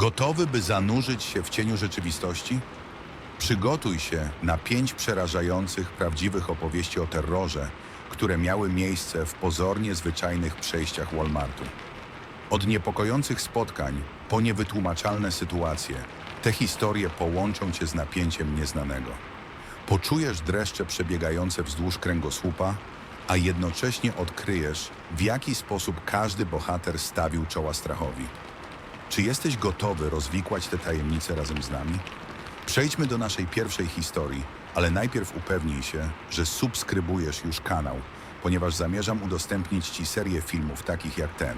Gotowy, by zanurzyć się w cieniu rzeczywistości? Przygotuj się na pięć przerażających, prawdziwych opowieści o terrorze, które miały miejsce w pozornie zwyczajnych przejściach Walmartu. Od niepokojących spotkań po niewytłumaczalne sytuacje, te historie połączą cię z napięciem nieznanego. Poczujesz dreszcze przebiegające wzdłuż kręgosłupa, a jednocześnie odkryjesz, w jaki sposób każdy bohater stawił czoła strachowi. Czy jesteś gotowy rozwikłać te tajemnice razem z nami? Przejdźmy do naszej pierwszej historii, ale najpierw upewnij się, że subskrybujesz już kanał, ponieważ zamierzam udostępnić Ci serię filmów takich jak ten.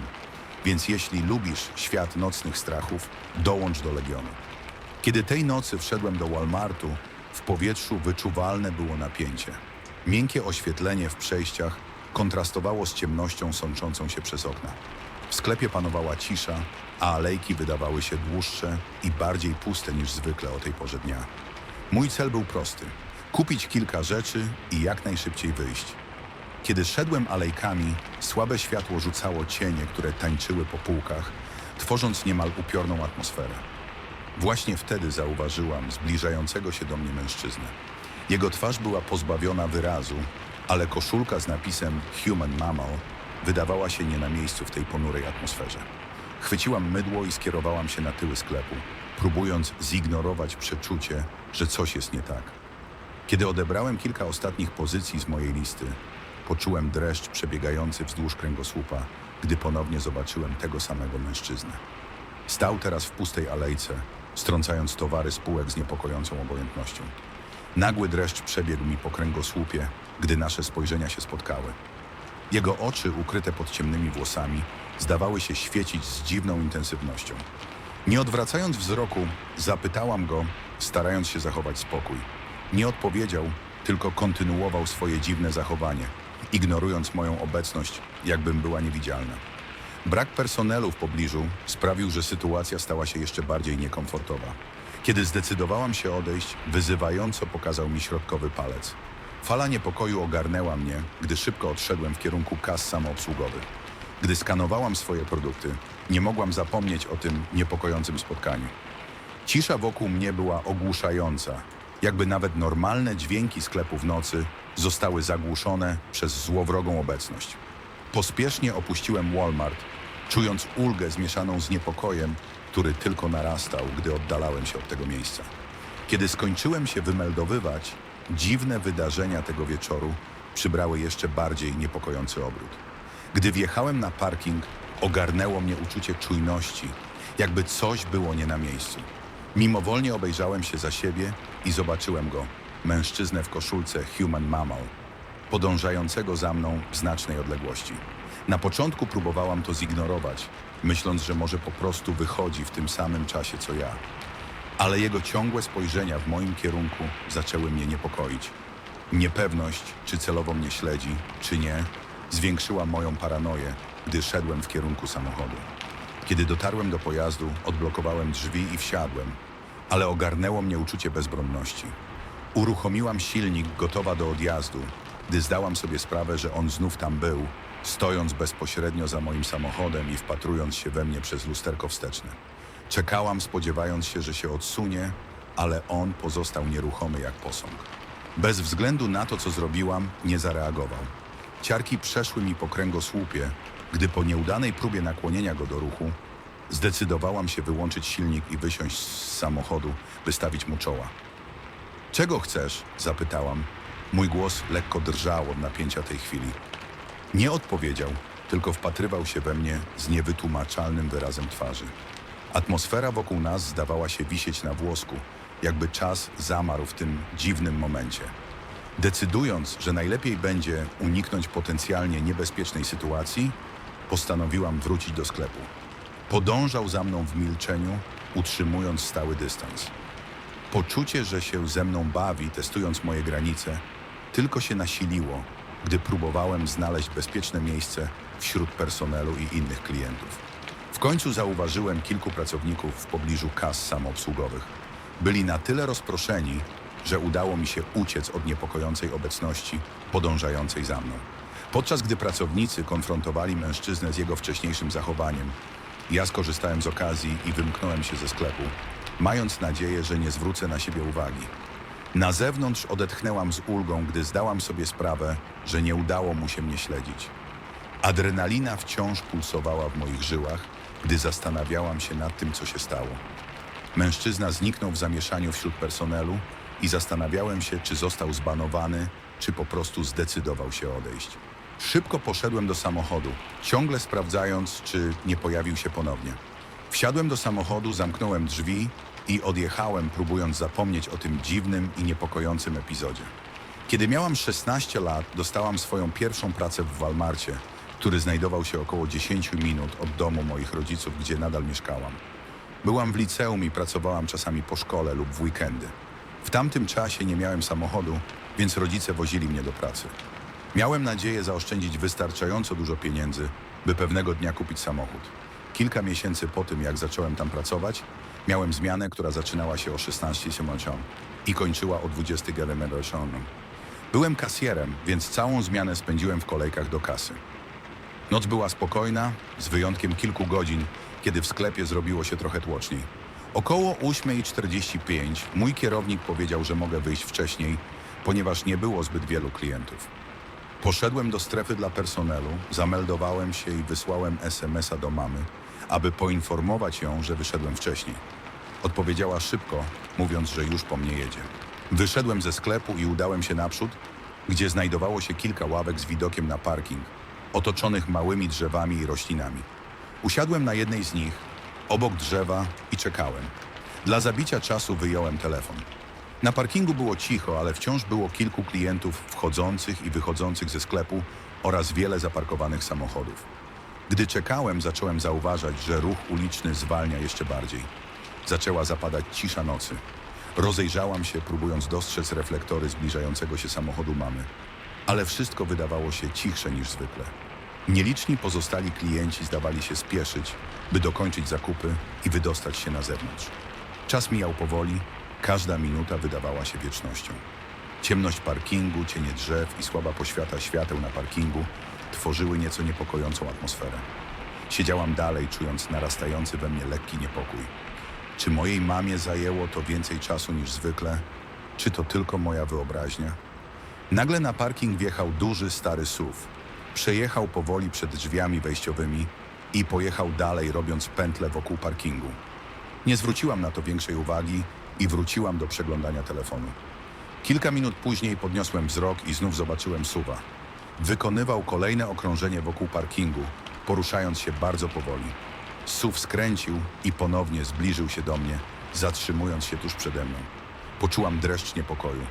Więc jeśli lubisz świat nocnych strachów, dołącz do Legionu. Kiedy tej nocy wszedłem do Walmartu, w powietrzu wyczuwalne było napięcie. Miękkie oświetlenie w przejściach kontrastowało z ciemnością sączącą się przez okna. W sklepie panowała cisza, a alejki wydawały się dłuższe i bardziej puste niż zwykle o tej porze dnia. Mój cel był prosty: kupić kilka rzeczy i jak najszybciej wyjść. Kiedy szedłem alejkami, słabe światło rzucało cienie, które tańczyły po półkach, tworząc niemal upiorną atmosferę. Właśnie wtedy zauważyłam zbliżającego się do mnie mężczyznę. Jego twarz była pozbawiona wyrazu, ale koszulka z napisem Human Mammal wydawała się nie na miejscu w tej ponurej atmosferze. Chwyciłam mydło i skierowałam się na tyły sklepu, próbując zignorować przeczucie, że coś jest nie tak. Kiedy odebrałem kilka ostatnich pozycji z mojej listy, poczułem dreszcz przebiegający wzdłuż kręgosłupa, gdy ponownie zobaczyłem tego samego mężczyznę. Stał teraz w pustej alejce, strącając towary z półek z niepokojącą obojętnością. Nagły dreszcz przebiegł mi po kręgosłupie, gdy nasze spojrzenia się spotkały. Jego oczy, ukryte pod ciemnymi włosami, zdawały się świecić z dziwną intensywnością. Nie odwracając wzroku, zapytałam go, starając się zachować spokój. Nie odpowiedział, tylko kontynuował swoje dziwne zachowanie, ignorując moją obecność, jakbym była niewidzialna. Brak personelu w pobliżu sprawił, że sytuacja stała się jeszcze bardziej niekomfortowa. Kiedy zdecydowałam się odejść, wyzywająco pokazał mi środkowy palec. Fala niepokoju ogarnęła mnie, gdy szybko odszedłem w kierunku kas samoobsługowych. Gdy skanowałam swoje produkty, nie mogłam zapomnieć o tym niepokojącym spotkaniu. Cisza wokół mnie była ogłuszająca, jakby nawet normalne dźwięki sklepu w nocy zostały zagłuszone przez złowrogą obecność. Pospiesznie opuściłem Walmart, czując ulgę zmieszaną z niepokojem, który tylko narastał, gdy oddalałem się od tego miejsca. Kiedy skończyłem się wymeldowywać, dziwne wydarzenia tego wieczoru przybrały jeszcze bardziej niepokojący obrót. Gdy wjechałem na parking, ogarnęło mnie uczucie czujności, jakby coś było nie na miejscu. Mimowolnie obejrzałem się za siebie i zobaczyłem go, mężczyznę w koszulce Human Mammal, podążającego za mną w znacznej odległości. Na początku próbowałam to zignorować, myśląc, że może po prostu wychodzi w tym samym czasie co ja. Ale jego ciągłe spojrzenia w moim kierunku zaczęły mnie niepokoić. Niepewność, czy celowo mnie śledzi, czy nie, zwiększyła moją paranoję, gdy szedłem w kierunku samochodu. Kiedy dotarłem do pojazdu, odblokowałem drzwi i wsiadłem, ale ogarnęło mnie uczucie bezbronności. Uruchomiłam silnik, gotowa do odjazdu, gdy zdałam sobie sprawę, że on znów tam był, stojąc bezpośrednio za moim samochodem i wpatrując się we mnie przez lusterko wsteczne. Czekałam, spodziewając się, że się odsunie, ale on pozostał nieruchomy jak posąg. Bez względu na to, co zrobiłam, nie zareagował. Ciarki przeszły mi po kręgosłupie, gdy po nieudanej próbie nakłonienia go do ruchu, zdecydowałam się wyłączyć silnik i wysiąść z samochodu, by stawić mu czoła. Czego chcesz? zapytałam. Mój głos lekko drżał od napięcia tej chwili. Nie odpowiedział, tylko wpatrywał się we mnie z niewytłumaczalnym wyrazem twarzy. Atmosfera wokół nas zdawała się wisieć na włosku, jakby czas zamarł w tym dziwnym momencie. Decydując, że najlepiej będzie uniknąć potencjalnie niebezpiecznej sytuacji, postanowiłam wrócić do sklepu. Podążał za mną w milczeniu, utrzymując stały dystans. Poczucie, że się ze mną bawi, testując moje granice, tylko się nasiliło, gdy próbowałem znaleźć bezpieczne miejsce wśród personelu i innych klientów. Końcu zauważyłem kilku pracowników w pobliżu kas samoobsługowych. Byli na tyle rozproszeni, że udało mi się uciec od niepokojącej obecności podążającej za mną. Podczas gdy pracownicy konfrontowali mężczyznę z jego wcześniejszym zachowaniem, Ja skorzystałem z okazji i wymknąłem się ze sklepu, mając nadzieję, że nie zwrócę na siebie uwagi. Na zewnątrz odetchnęłam z ulgą, gdy zdałam sobie sprawę, że nie udało mu się mnie śledzić. Adrenalina wciąż pulsowała w moich żyłach, gdy zastanawiałam się nad tym, co się stało. Mężczyzna zniknął w zamieszaniu wśród personelu i zastanawiałem się, czy został zbanowany, czy po prostu zdecydował się odejść. Szybko poszedłem do samochodu, ciągle sprawdzając, czy nie pojawił się ponownie. Wsiadłem do samochodu, zamknąłem drzwi i odjechałem, próbując zapomnieć o tym dziwnym i niepokojącym epizodzie. Kiedy miałam 16 lat, dostałam swoją pierwszą pracę w Walmarcie, który znajdował się około 10 minut od domu moich rodziców, gdzie nadal mieszkałam. Byłam w liceum i pracowałam czasami po szkole lub w weekendy. W tamtym czasie nie miałem samochodu, więc rodzice wozili mnie do pracy. Miałem nadzieję zaoszczędzić wystarczająco dużo pieniędzy, by pewnego dnia kupić samochód. Kilka miesięcy po tym, jak zacząłem tam pracować, miałem zmianę, która zaczynała się o 16 siemocią i kończyła o 20 gelemeroszoną. Byłem kasjerem, więc całą zmianę spędziłem w kolejkach do kasy. Noc była spokojna, z wyjątkiem kilku godzin, kiedy w sklepie zrobiło się trochę tłoczniej. Około 8.45 mój kierownik powiedział, że mogę wyjść wcześniej, ponieważ nie było zbyt wielu klientów. Poszedłem do strefy dla personelu, zameldowałem się i wysłałem SMS-a do mamy, aby poinformować ją, że wyszedłem wcześniej. Odpowiedziała szybko, mówiąc, że już po mnie jedzie. Wyszedłem ze sklepu i udałem się naprzód, gdzie znajdowało się kilka ławek z widokiem na parking, otoczonych małymi drzewami i roślinami. Usiadłem na jednej z nich, obok drzewa i czekałem. Dla zabicia czasu wyjąłem telefon. Na parkingu było cicho, ale wciąż było kilku klientów wchodzących i wychodzących ze sklepu oraz wiele zaparkowanych samochodów. Gdy czekałem, zacząłem zauważać, że ruch uliczny zwalnia jeszcze bardziej. Zaczęła zapadać cisza nocy. Rozejrzałam się, próbując dostrzec reflektory zbliżającego się samochodu mamy. Ale wszystko wydawało się cichsze niż zwykle. Nieliczni pozostali klienci zdawali się spieszyć, by dokończyć zakupy i wydostać się na zewnątrz. Czas mijał powoli, każda minuta wydawała się wiecznością. Ciemność parkingu, cienie drzew i słaba poświata świateł na parkingu tworzyły nieco niepokojącą atmosferę. Siedziałam dalej, czując narastający we mnie lekki niepokój. Czy mojej mamie zajęło to więcej czasu niż zwykle? Czy to tylko moja wyobraźnia? Nagle na parking wjechał duży, stary SUV. Przejechał powoli przed drzwiami wejściowymi i pojechał dalej, robiąc pętlę wokół parkingu. Nie zwróciłam na to większej uwagi i wróciłam do przeglądania telefonu. Kilka minut później podniosłem wzrok i znów zobaczyłem suwa. Wykonywał kolejne okrążenie wokół parkingu, poruszając się bardzo powoli. SUV skręcił i ponownie zbliżył się do mnie, zatrzymując się tuż przede mną. Poczułam dreszcz niepokoju.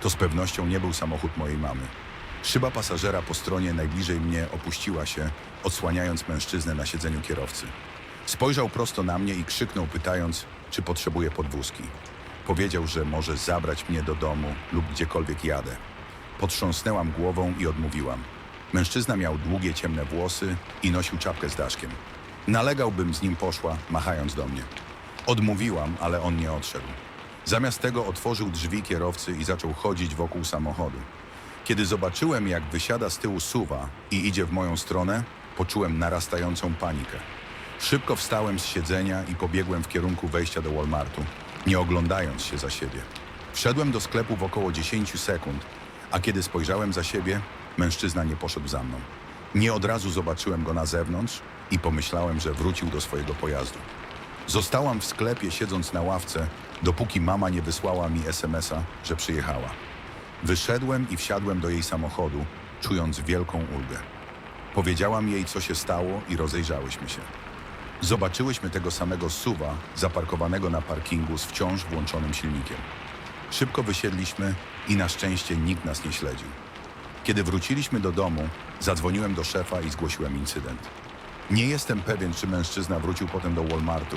To z pewnością nie był samochód mojej mamy. Szyba pasażera po stronie najbliżej mnie opuściła się, odsłaniając mężczyznę na siedzeniu kierowcy. Spojrzał prosto na mnie i krzyknął, pytając, czy potrzebuję podwózki. Powiedział, że może zabrać mnie do domu lub gdziekolwiek jadę. Potrząsnęłam głową i odmówiłam. Mężczyzna miał długie, ciemne włosy i nosił czapkę z daszkiem. Nalegał, bym z nim poszła, machając do mnie. Odmówiłam, ale on nie odszedł. Zamiast tego otworzył drzwi kierowcy i zaczął chodzić wokół samochodu. Kiedy zobaczyłem, jak wysiada z tyłu suwa i idzie w moją stronę, poczułem narastającą panikę. Szybko wstałem z siedzenia i pobiegłem w kierunku wejścia do Walmartu, nie oglądając się za siebie. Wszedłem do sklepu w około 10 sekund, a kiedy spojrzałem za siebie, mężczyzna nie poszedł za mną. Nie od razu zobaczyłem go na zewnątrz i pomyślałem, że wrócił do swojego pojazdu. Zostałam w sklepie siedząc na ławce, dopóki mama nie wysłała mi SMS-a, że przyjechała. Wyszedłem i wsiadłem do jej samochodu, czując wielką ulgę. Powiedziałam jej, co się stało i rozejrzałyśmy się. Zobaczyłyśmy tego samego suwa zaparkowanego na parkingu z wciąż włączonym silnikiem. Szybko wysiedliśmy i na szczęście nikt nas nie śledził. Kiedy wróciliśmy do domu, zadzwoniłem do szefa i zgłosiłem incydent. Nie jestem pewien, czy mężczyzna wrócił potem do Walmartu,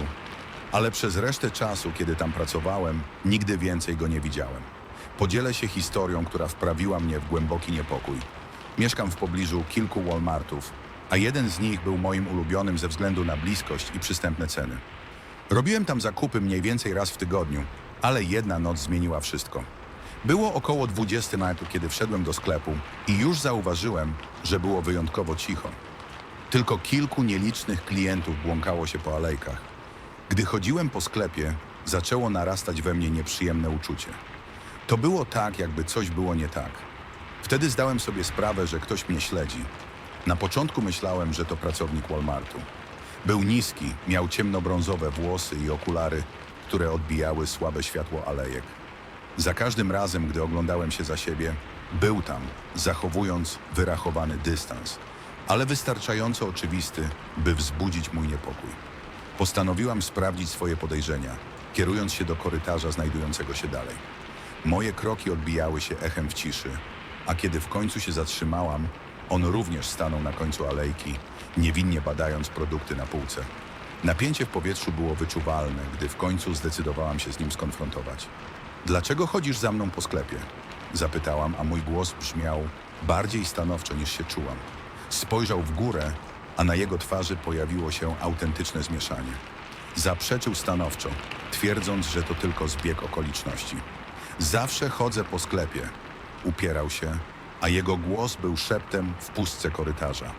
ale przez resztę czasu, kiedy tam pracowałem, nigdy więcej go nie widziałem. Podzielę się historią, która wprawiła mnie w głęboki niepokój. Mieszkam w pobliżu kilku Walmartów, a jeden z nich był moim ulubionym ze względu na bliskość i przystępne ceny. Robiłem tam zakupy mniej więcej raz w tygodniu, ale jedna noc zmieniła wszystko. Było około 20 na kiedy wszedłem do sklepu i już zauważyłem, że było wyjątkowo cicho. Tylko kilku nielicznych klientów błąkało się po alejkach. Gdy chodziłem po sklepie, zaczęło narastać we mnie nieprzyjemne uczucie. To było tak, jakby coś było nie tak. Wtedy zdałem sobie sprawę, że ktoś mnie śledzi. Na początku myślałem, że to pracownik Walmartu. Był niski, miał ciemnobrązowe włosy i okulary, które odbijały słabe światło alejek. Za każdym razem, gdy oglądałem się za siebie, był tam, zachowując wyrachowany dystans, ale wystarczająco oczywisty, by wzbudzić mój niepokój. Postanowiłam sprawdzić swoje podejrzenia, kierując się do korytarza znajdującego się dalej. Moje kroki odbijały się echem w ciszy, a kiedy w końcu się zatrzymałam, on również stanął na końcu alejki, niewinnie badając produkty na półce. Napięcie w powietrzu było wyczuwalne, gdy w końcu zdecydowałam się z nim skonfrontować. Dlaczego chodzisz za mną po sklepie? Zapytałam, a mój głos brzmiał bardziej stanowczo niż się czułam. Spojrzał w górę, a na jego twarzy pojawiło się autentyczne zmieszanie. Zaprzeczył stanowczo, twierdząc, że to tylko zbieg okoliczności. Zawsze chodzę po sklepie. Upierał się, a jego głos był szeptem w pustce korytarza.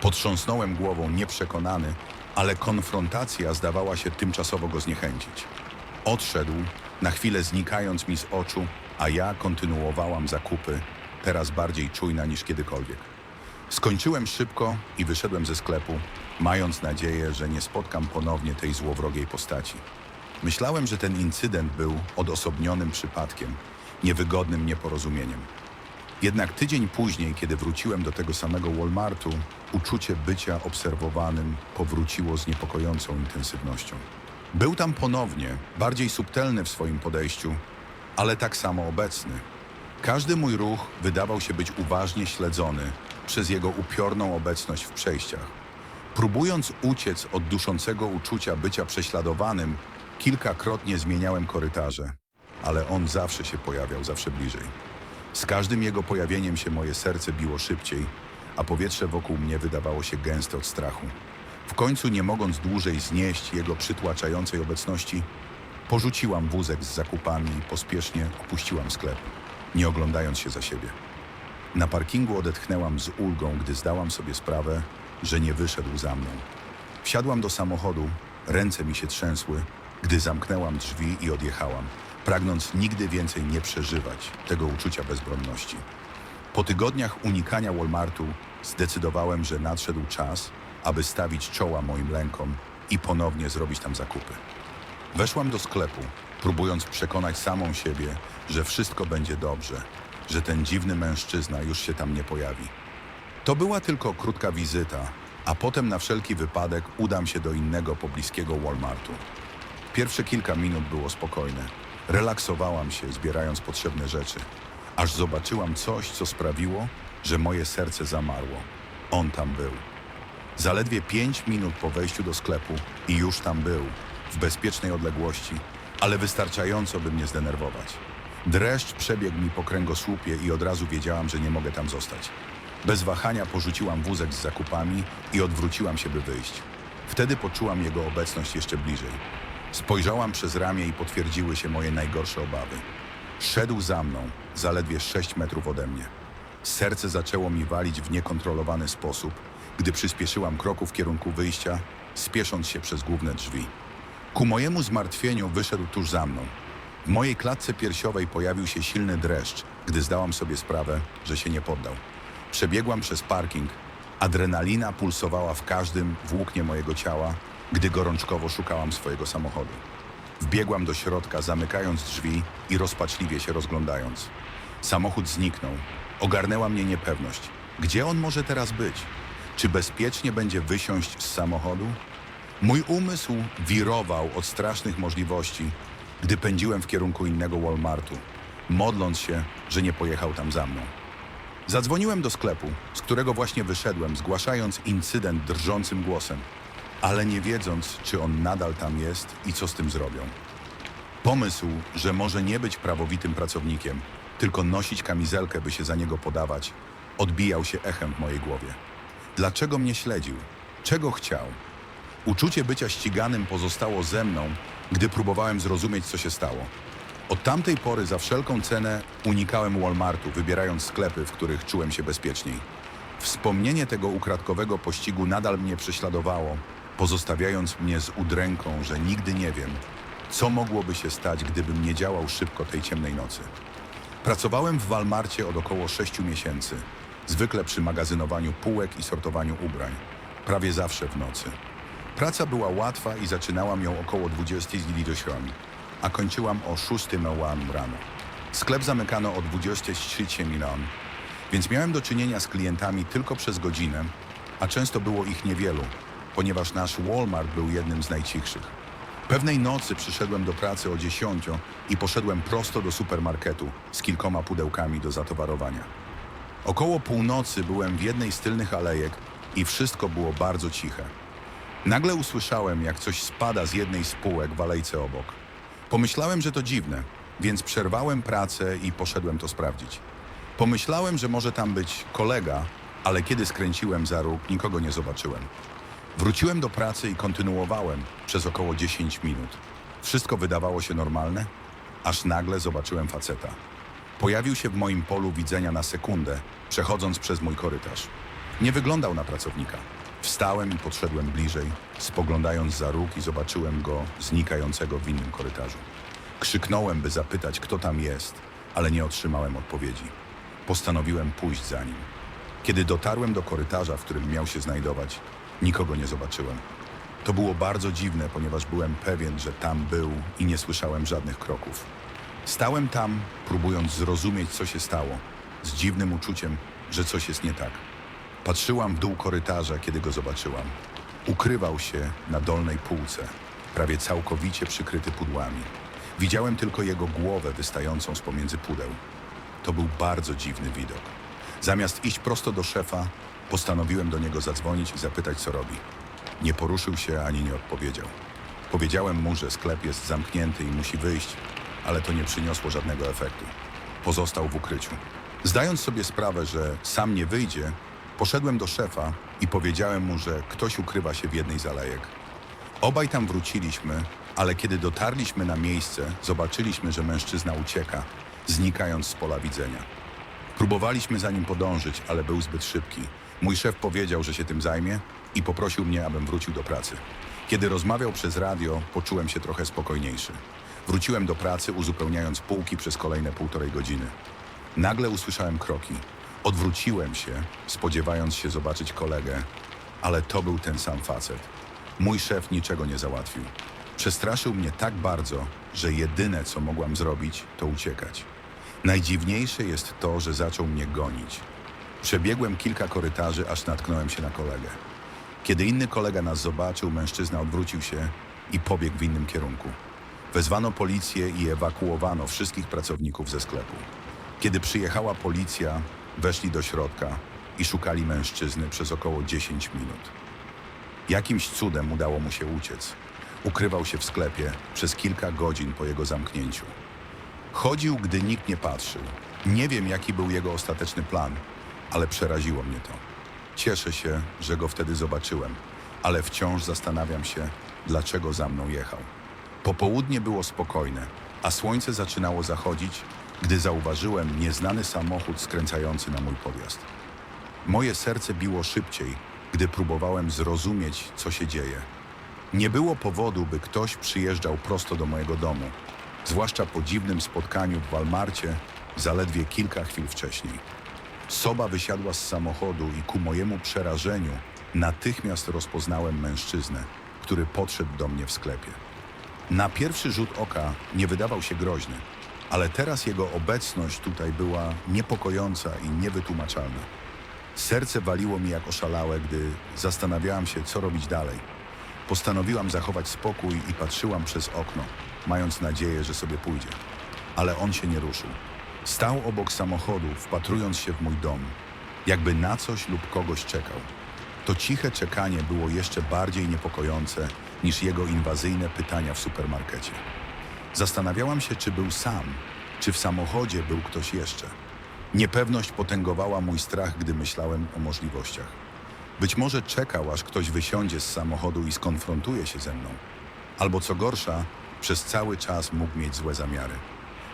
Potrząsnąłem głową nieprzekonany, ale konfrontacja zdawała się tymczasowo go zniechęcić. Odszedł, na chwilę znikając mi z oczu, a ja kontynuowałam zakupy, teraz bardziej czujna niż kiedykolwiek. Skończyłem szybko i wyszedłem ze sklepu, mając nadzieję, że nie spotkam ponownie tej złowrogiej postaci. Myślałem, że ten incydent był odosobnionym przypadkiem, niewygodnym nieporozumieniem. Jednak tydzień później, kiedy wróciłem do tego samego Walmartu, uczucie bycia obserwowanym powróciło z niepokojącą intensywnością. Był tam ponownie, bardziej subtelny w swoim podejściu, ale tak samo obecny. Każdy mój ruch wydawał się być uważnie śledzony przez jego upiorną obecność w przejściach. Próbując uciec od duszącego uczucia bycia prześladowanym, kilkakrotnie zmieniałem korytarze, ale on zawsze się pojawiał, zawsze bliżej. Z każdym jego pojawieniem się moje serce biło szybciej, a powietrze wokół mnie wydawało się gęste od strachu. W końcu, nie mogąc dłużej znieść jego przytłaczającej obecności, porzuciłam wózek z zakupami i pospiesznie opuściłam sklep, nie oglądając się za siebie. Na parkingu odetchnęłam z ulgą, gdy zdałam sobie sprawę, że nie wyszedł za mną. Wsiadłam do samochodu, ręce mi się trzęsły, gdy zamknęłam drzwi i odjechałam, pragnąc nigdy więcej nie przeżywać tego uczucia bezbronności. Po tygodniach unikania Walmartu zdecydowałem, że nadszedł czas, aby stawić czoła moim lękom i ponownie zrobić tam zakupy. Weszłam do sklepu, próbując przekonać samą siebie, że wszystko będzie dobrze, że ten dziwny mężczyzna już się tam nie pojawi. To była tylko krótka wizyta, a potem na wszelki wypadek udam się do innego pobliskiego Walmartu. Pierwsze kilka minut było spokojne. Relaksowałam się, zbierając potrzebne rzeczy, aż zobaczyłam coś, co sprawiło, że moje serce zamarło. On tam był. Zaledwie pięć minut po wejściu do sklepu i już tam był, w bezpiecznej odległości, ale wystarczająco, by mnie zdenerwować. Dreszcz przebiegł mi po kręgosłupie i od razu wiedziałam, że nie mogę tam zostać. Bez wahania porzuciłam wózek z zakupami i odwróciłam się, by wyjść. Wtedy poczułam jego obecność jeszcze bliżej. Spojrzałam przez ramię i potwierdziły się moje najgorsze obawy. Szedł za mną, zaledwie sześć metrów ode mnie. Serce zaczęło mi walić w niekontrolowany sposób, gdy przyspieszyłam kroku w kierunku wyjścia, spiesząc się przez główne drzwi. Ku mojemu zmartwieniu wyszedł tuż za mną. W mojej klatce piersiowej pojawił się silny dreszcz, gdy zdałam sobie sprawę, że się nie poddał. Przebiegłam przez parking. Adrenalina pulsowała w każdym włóknie mojego ciała, gdy gorączkowo szukałam swojego samochodu. Wbiegłam do środka, zamykając drzwi i rozpaczliwie się rozglądając. Samochód zniknął. Ogarnęła mnie niepewność. Gdzie on może teraz być? Czy bezpiecznie będzie wysiąść z samochodu? Mój umysł wirował od strasznych możliwości, gdy pędziłem w kierunku innego Walmartu, modląc się, że nie pojechał tam za mną. Zadzwoniłem do sklepu, z którego właśnie wyszedłem, zgłaszając incydent drżącym głosem, ale nie wiedząc, czy on nadal tam jest i co z tym zrobią. Pomysł, że może nie być prawowitym pracownikiem, tylko nosić kamizelkę, by się za niego podawać, odbijał się echem w mojej głowie. Dlaczego mnie śledził? Czego chciał? Uczucie bycia ściganym pozostało ze mną, gdy próbowałem zrozumieć, co się stało. Od tamtej pory za wszelką cenę unikałem Walmartu, wybierając sklepy, w których czułem się bezpieczniej. Wspomnienie tego ukradkowego pościgu nadal mnie prześladowało, pozostawiając mnie z udręką, że nigdy nie wiem, co mogłoby się stać, gdybym nie działał szybko tej ciemnej nocy. Pracowałem w Walmarcie od około sześciu miesięcy, zwykle przy magazynowaniu półek i sortowaniu ubrań, prawie zawsze w nocy. Praca była łatwa i zaczynałam ją około 20 z a kończyłam o 6 rano. Sklep zamykano o 23 milan, więc miałem do czynienia z klientami tylko przez godzinę, a często było ich niewielu, ponieważ nasz Walmart był jednym z najcichszych. Pewnej nocy przyszedłem do pracy o 10 i poszedłem prosto do supermarketu z kilkoma pudełkami do zatowarowania. Około północy byłem w jednej z tylnych alejek i wszystko było bardzo ciche. Nagle usłyszałem, jak coś spada z jednej z półek w alejce obok. Pomyślałem, że to dziwne, więc przerwałem pracę i poszedłem to sprawdzić. Pomyślałem, że może tam być kolega, ale kiedy skręciłem za róg, nikogo nie zobaczyłem. Wróciłem do pracy i kontynuowałem przez około 10 minut. Wszystko wydawało się normalne, aż nagle zobaczyłem faceta. Pojawił się w moim polu widzenia na sekundę, przechodząc przez mój korytarz. Nie wyglądał na pracownika. Wstałem i podszedłem bliżej, spoglądając za róg i zobaczyłem go znikającego w innym korytarzu. Krzyknąłem, by zapytać, kto tam jest, ale nie otrzymałem odpowiedzi. Postanowiłem pójść za nim. Kiedy dotarłem do korytarza, w którym miał się znajdować, nikogo nie zobaczyłem. To było bardzo dziwne, ponieważ byłem pewien, że tam był i nie słyszałem żadnych kroków. Stałem tam, próbując zrozumieć, co się stało, z dziwnym uczuciem, że coś jest nie tak. Patrzyłam w dół korytarza, kiedy go zobaczyłam. Ukrywał się na dolnej półce, prawie całkowicie przykryty pudłami. Widziałem tylko jego głowę wystającą z pomiędzy pudeł. To był bardzo dziwny widok. Zamiast iść prosto do szefa, postanowiłem do niego zadzwonić i zapytać, co robi. Nie poruszył się ani nie odpowiedział. Powiedziałem mu, że sklep jest zamknięty i musi wyjść, ale to nie przyniosło żadnego efektu. Pozostał w ukryciu. Zdając sobie sprawę, że sam nie wyjdzie, poszedłem do szefa i powiedziałem mu, że ktoś ukrywa się w jednej z alejek. Obaj tam wróciliśmy, ale kiedy dotarliśmy na miejsce, zobaczyliśmy, że mężczyzna ucieka, znikając z pola widzenia. Próbowaliśmy za nim podążyć, ale był zbyt szybki. Mój szef powiedział, że się tym zajmie i poprosił mnie, abym wrócił do pracy. Kiedy rozmawiał przez radio, poczułem się trochę spokojniejszy. Wróciłem do pracy, uzupełniając półki przez kolejne półtorej godziny. Nagle usłyszałem kroki. Odwróciłem się, spodziewając się zobaczyć kolegę, ale to był ten sam facet. Mój szef niczego nie załatwił. Przestraszył mnie tak bardzo, że jedyne, co mogłam zrobić, to uciekać. Najdziwniejsze jest to, że zaczął mnie gonić. Przebiegłem kilka korytarzy, aż natknąłem się na kolegę. Kiedy inny kolega nas zobaczył, mężczyzna odwrócił się i pobiegł w innym kierunku. Wezwano policję i ewakuowano wszystkich pracowników ze sklepu. Kiedy przyjechała policja, weszli do środka i szukali mężczyzny przez około 10 minut. Jakimś cudem udało mu się uciec. Ukrywał się w sklepie przez kilka godzin po jego zamknięciu. Chodził, gdy nikt nie patrzył. Nie wiem, jaki był jego ostateczny plan, ale przeraziło mnie to. Cieszę się, że go wtedy zobaczyłem, ale wciąż zastanawiam się, dlaczego za mną jechał. Popołudnie było spokojne, a słońce zaczynało zachodzić, gdy zauważyłem nieznany samochód skręcający na mój podjazd. Moje serce biło szybciej, gdy próbowałem zrozumieć, co się dzieje. Nie było powodu, by ktoś przyjeżdżał prosto do mojego domu, zwłaszcza po dziwnym spotkaniu w Walmarcie zaledwie kilka chwil wcześniej. Soba wysiadła z samochodu i ku mojemu przerażeniu natychmiast rozpoznałem mężczyznę, który podszedł do mnie w sklepie. Na pierwszy rzut oka nie wydawał się groźny, ale teraz jego obecność tutaj była niepokojąca i niewytłumaczalna. Serce waliło mi jak oszalałe, gdy zastanawiałam się, co robić dalej. Postanowiłam zachować spokój i patrzyłam przez okno, mając nadzieję, że sobie pójdzie. Ale on się nie ruszył. Stał obok samochodu, wpatrując się w mój dom, jakby na coś lub kogoś czekał. To ciche czekanie było jeszcze bardziej niepokojące niż jego inwazyjne pytania w supermarkecie. Zastanawiałam się, czy był sam, czy w samochodzie był ktoś jeszcze. Niepewność potęgowała mój strach, gdy myślałem o możliwościach. Być może czekał, aż ktoś wysiądzie z samochodu i skonfrontuje się ze mną. Albo co gorsza, przez cały czas mógł mieć złe zamiary.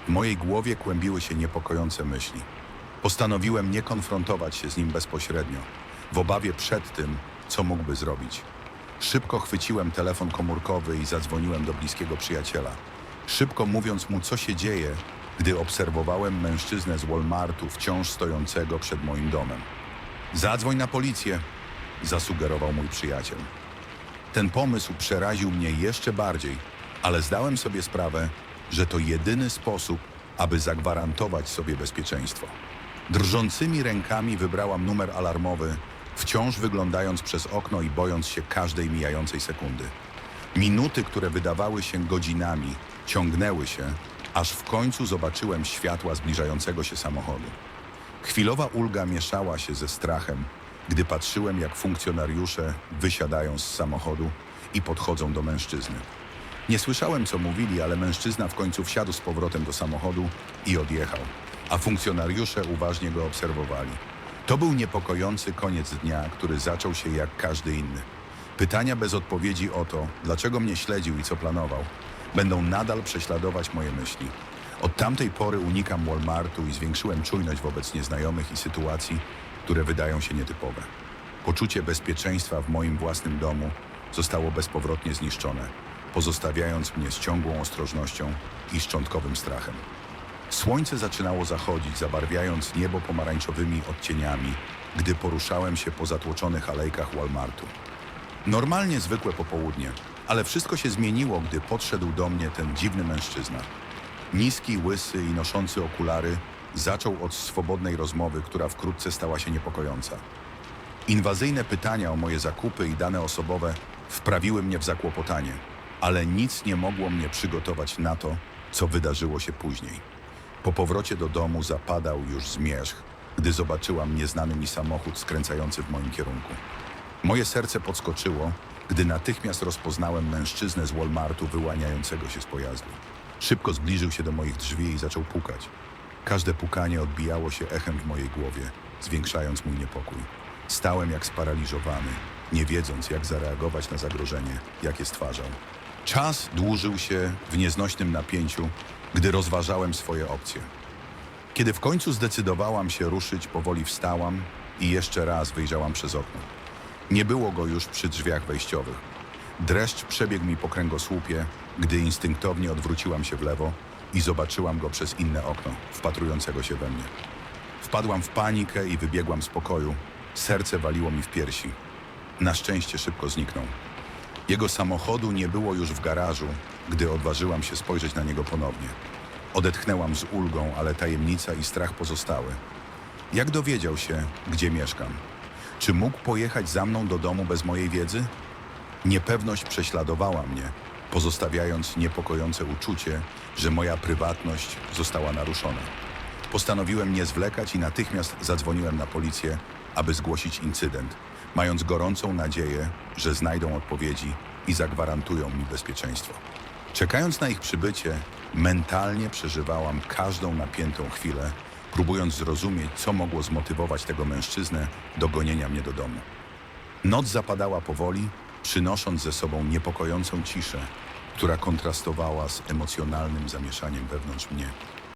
W mojej głowie kłębiły się niepokojące myśli. Postanowiłem nie konfrontować się z nim bezpośrednio, w obawie przed tym, co mógłby zrobić. Szybko chwyciłem telefon komórkowy i zadzwoniłem do bliskiego przyjaciela. Szybko mówiąc mu, co się dzieje, gdy obserwowałem mężczyznę z Walmartu wciąż stojącego przed moim domem. Zadzwoń na policję, zasugerował mój przyjaciel. Ten pomysł przeraził mnie jeszcze bardziej, ale zdałem sobie sprawę, że to jedyny sposób, aby zagwarantować sobie bezpieczeństwo. Drżącymi rękami wybrałam numer alarmowy, wciąż wyglądając przez okno i bojąc się każdej mijającej sekundy. Minuty, które wydawały się godzinami, ciągnęły się, aż w końcu zobaczyłem światła zbliżającego się samochodu. Chwilowa ulga mieszała się ze strachem, gdy patrzyłem, jak funkcjonariusze wysiadają z samochodu i podchodzą do mężczyzny. Nie słyszałem, co mówili, ale mężczyzna w końcu wsiadł z powrotem do samochodu i odjechał, a funkcjonariusze uważnie go obserwowali. To był niepokojący koniec dnia, który zaczął się jak każdy inny. Pytania bez odpowiedzi o to, dlaczego mnie śledził i co planował, będą nadal prześladować moje myśli. Od tamtej pory unikam Walmartu i zwiększyłem czujność wobec nieznajomych i sytuacji, które wydają się nietypowe. Poczucie bezpieczeństwa w moim własnym domu zostało bezpowrotnie zniszczone, pozostawiając mnie z ciągłą ostrożnością i szczątkowym strachem. Słońce zaczynało zachodzić, zabarwiając niebo pomarańczowymi odcieniami, gdy poruszałem się po zatłoczonych alejkach Walmartu. Normalnie zwykłe popołudnie, ale wszystko się zmieniło, gdy podszedł do mnie ten dziwny mężczyzna. Niski, łysy i noszący okulary zaczął od swobodnej rozmowy, która wkrótce stała się niepokojąca. Inwazyjne pytania o moje zakupy i dane osobowe wprawiły mnie w zakłopotanie, ale nic nie mogło mnie przygotować na to, co wydarzyło się później. Po powrocie do domu zapadał już zmierzch, gdy zobaczyłam nieznany mi samochód skręcający w moim kierunku. Moje serce podskoczyło, gdy natychmiast rozpoznałem mężczyznę z Walmartu wyłaniającego się z pojazdu. Szybko zbliżył się do moich drzwi i zaczął pukać. Każde pukanie odbijało się echem w mojej głowie, zwiększając mój niepokój. Stałem jak sparaliżowany, nie wiedząc, jak zareagować na zagrożenie, jakie stwarzał. Czas dłużył się w nieznośnym napięciu, gdy rozważałem swoje opcje. Kiedy w końcu zdecydowałam się ruszyć, powoli wstałam i jeszcze raz wyjrzałam przez okno. Nie było go już przy drzwiach wejściowych. Dreszcz przebiegł mi po kręgosłupie, gdy instynktownie odwróciłam się w lewo i zobaczyłam go przez inne okno, wpatrującego się we mnie. Wpadłam w panikę i wybiegłam z pokoju. Serce waliło mi w piersi. Na szczęście szybko zniknął. Jego samochodu nie było już w garażu, gdy odważyłam się spojrzeć na niego ponownie. Odetchnęłam z ulgą, ale tajemnica i strach pozostały. Jak dowiedział się, gdzie mieszkam? Czy mógł pojechać za mną do domu bez mojej wiedzy? Niepewność prześladowała mnie, pozostawiając niepokojące uczucie, że moja prywatność została naruszona. Postanowiłem nie zwlekać i natychmiast zadzwoniłem na policję, aby zgłosić incydent, mając gorącą nadzieję, że znajdą odpowiedzi i zagwarantują mi bezpieczeństwo. Czekając na ich przybycie, mentalnie przeżywałam każdą napiętą chwilę, próbując zrozumieć, co mogło zmotywować tego mężczyznę do gonienia mnie do domu. Noc zapadała powoli, przynosząc ze sobą niepokojącą ciszę, która kontrastowała z emocjonalnym zamieszaniem wewnątrz mnie.